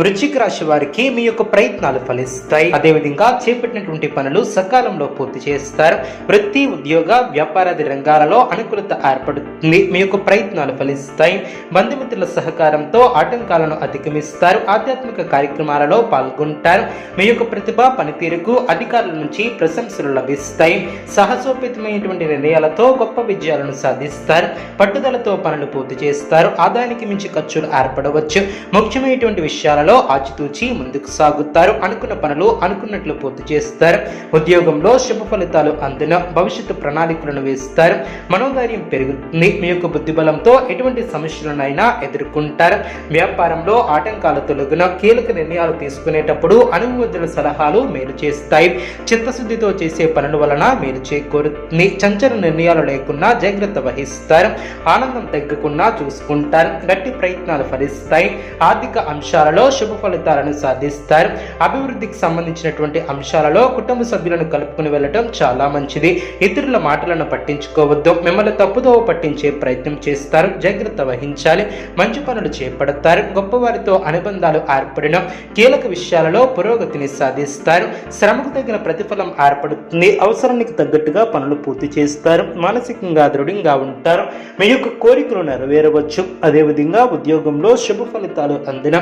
వృశ్చిక రాశి వారికి మీ యొక్క ప్రయత్నాలు ఫలిస్తాయి. అదేవిధంగా చేపట్టినటువంటి పనులు సకాలంలో పూర్తి చేస్తారు. వృత్తి ఉద్యోగ వ్యాపారాది రంగాలలో అనుకూలత ఏర్పడుతుంది. మీ యొక్క ప్రయత్నాలు ఫలిస్తాయి. బంధుమిత్రుల సహకారంతో ఆటంకాలను అధిగమిస్తారు. ఆధ్యాత్మిక కార్యక్రమాలలో పాల్గొంటారు. మీ యొక్క ప్రతిభ పనితీరుకు అధికారుల నుంచి ప్రశంసలు లభిస్తాయి. సాహసోపేతమైనటువంటి నిర్ణయాలతో గొప్ప విజయాలను సాధిస్తారు. పట్టుదలతో పనులు పూర్తి చేస్తారు. ఆదాయానికి మించి ఖర్చులు ఏర్పడవచ్చు. ముఖ్యమైనటువంటి విషయాలలో ఆచితూచి ముందుకు సాగుతారు. అనుకున్న పనులు అనుకున్నట్లు పూర్తి చేస్తారు. ఉద్యోగంలో శుభ ఫలితాలు అందిన భవిష్యత్తు ప్రణాళికలను వేస్తారు. మనోధైర్యం పెరుగుతుంది. మీ యొక్క బుద్ధిబలంతో ఎటువంటి సమస్యలనైనా ఎదుర్కొంటారు. వ్యాపారంలో ఆటంకాలు తొలగిన కీలక నిర్ణయాలు తీసుకునేటప్పుడు అనుభవజ్ఞుల సలహాలు మేలు చేస్తాయి. చిత్తశుద్ధితో చేసే పనుల వలన మేలు చేకూరుతుంది. చంచల నిర్ణయాలు లేకుండా జాగ్రత్త వహిస్తారు. ఆనందం తగ్గకుండా చూసుకుంటారు. గట్టి ప్రయత్నాలు ఫలిస్తాయి. ఆర్థిక అంశాలలో శుభ ఫలితాలను సాధిస్తారు. అభివృద్ధికి సంబంధించినటువంటి అంశాలలో కుటుంబ సభ్యులను కలుపుకుని వెళ్ళటం చాలా మంచిది. ఇతరుల మాటలను పట్టించుకోవద్దు. మిమ్మల్ని తప్పుదోవ పట్టించే ప్రయత్నం చేస్తారు. జాగ్రత్త వహించాలి. మంచి పనులు చేపడతారు. గొప్పవారితో అనుబంధాలు ఏర్పడిన కీలక విషయాలలో పురోగతిని సాధిస్తారు. శ్రమకు తగిన ప్రతిఫలం ఏర్పడుతుంది. అవసరానికి తగ్గట్టుగా పనులు పూర్తి చేస్తారు. మానసికంగా దృఢంగా ఉంటారు. మీ యొక్క కోరికలు నెరవేరవచ్చు. అదేవిధంగా ఉద్యోగంలో శుభ ఫలితాలు అందిన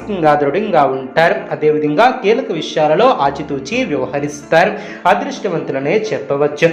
మానసికంగా దృఢంగా ఉంటారు. అదేవిధంగా కీలక విషయాలలో ఆచితూచి వ్యవహరిస్తారు. అదృష్టవంతులనే చెప్పవచ్చు.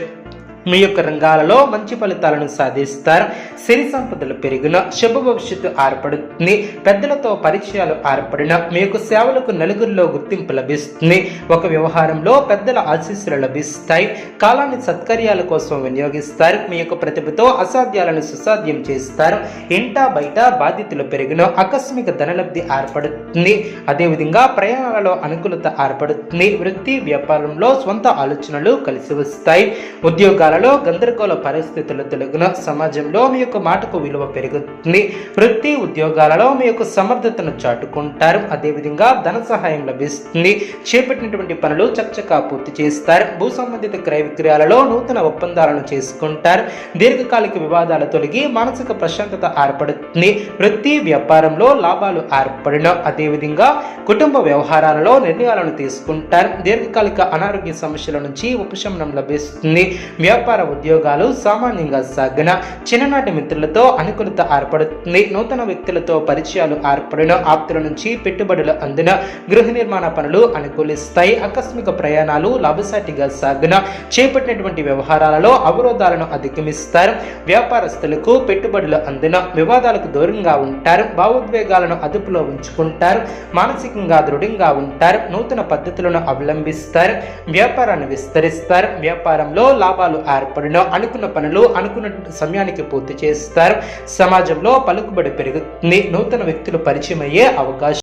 మీ యొక్క రంగాలలో మంచి ఫలితాలను సాధిస్తారు. సిరి సంపదలు పెరిగిన శుభ భవిష్యత్తు ఏర్పడుతుంది. పెద్దలతో పరిచయాలు ఏర్పడిన మీ యొక్క సేవలకు నలుగురిలో గుర్తింపు లభిస్తుంది. ఒక వ్యవహారంలో పెద్దల ఆశీస్సులు లభిస్తాయి. కాలాన్ని సత్కర్యాల కోసం వినియోగిస్తారు. మీ యొక్క ప్రతిభతో అసాధ్యాలను సుసాధ్యం చేస్తారు. ఇంటా బయట బాధ్యతలు పెరిగిన ఆకస్మిక ధనలబ్ధి ఏర్పడుతుంది. అదేవిధంగా ప్రయాణాలలో అనుకూలత ఏర్పడుతుంది. వృత్తి వ్యాపారంలో సొంత ఆలోచనలు కలిసి వస్తాయి. ఉద్యోగాల జిల్లాలో గందరగోళ పరిస్థితులు తొలగిన సమాజంలో మీ యొక్క మాటకు విలువ పెరుగుతుంది. వృత్తి ఉద్యోగాలలో మీ యొక్క సమర్థతను చాటుకుంటారు. అదేవిధంగా ధన సహాయం లభిస్తుంది. చేపట్టినటువంటి పనులు చకచకా పూర్తి చేస్తారు. భూ సంబంధిత క్రయ విక్రయాలలో నూతన ఒప్పందాలను చేసుకుంటారు. దీర్ఘకాలిక వివాదాలు తొలగి మానసిక ప్రశాంతత ఏర్పడుతుంది. వృత్తి వ్యాపారంలో లాభాలు ఏర్పడిన అదేవిధంగా కుటుంబ వ్యవహారాలలో నిర్ణయాలను తీసుకుంటారు. దీర్ఘకాలిక అనారోగ్య సమస్యల నుంచి ఉపశమనం లభిస్తుంది. వ్యాపార ఉద్యోగాలు సామాన్యంగా సాగిన చిన్ననాటి మిత్రులతో అనుకూలత ఏర్పడుతుంది. నూతన వ్యక్తులతో పరిచయాలు ఏర్పడిన ఆప్తుల నుంచి పెట్టుబడులు అందిన గృహ నిర్మాణ పనులు అనుకూలిస్తాయి. ఆకస్మిక ప్రయాణాలు లాభసాటిగా సాగిన చేపట్టినటువంటి వ్యవహారాలలో అవరోధాలను అధిగమిస్తారు. వ్యాపారస్తులకు పెట్టుబడులు అందిన వివాదాలకు దూరంగా ఉంటారు. భావోద్వేగాలను అదుపులో ఉంచుకుంటారు. మానసికంగా దృఢంగా ఉంటారు. నూతన పద్ధతులను అవలంబిస్తారు. వ్యాపారాన్ని విస్తరిస్తారు. వ్యాపారంలో లాభాలు ఏర్పడిన అనుకున్న పనులు అనుకున్న సమయానికి పూర్తి చేస్తారు. సమాజంలో పలుకుబడి పెరుగుతుంది. నూతన వ్యక్తులు పరిచయం అయ్యే అవకాశం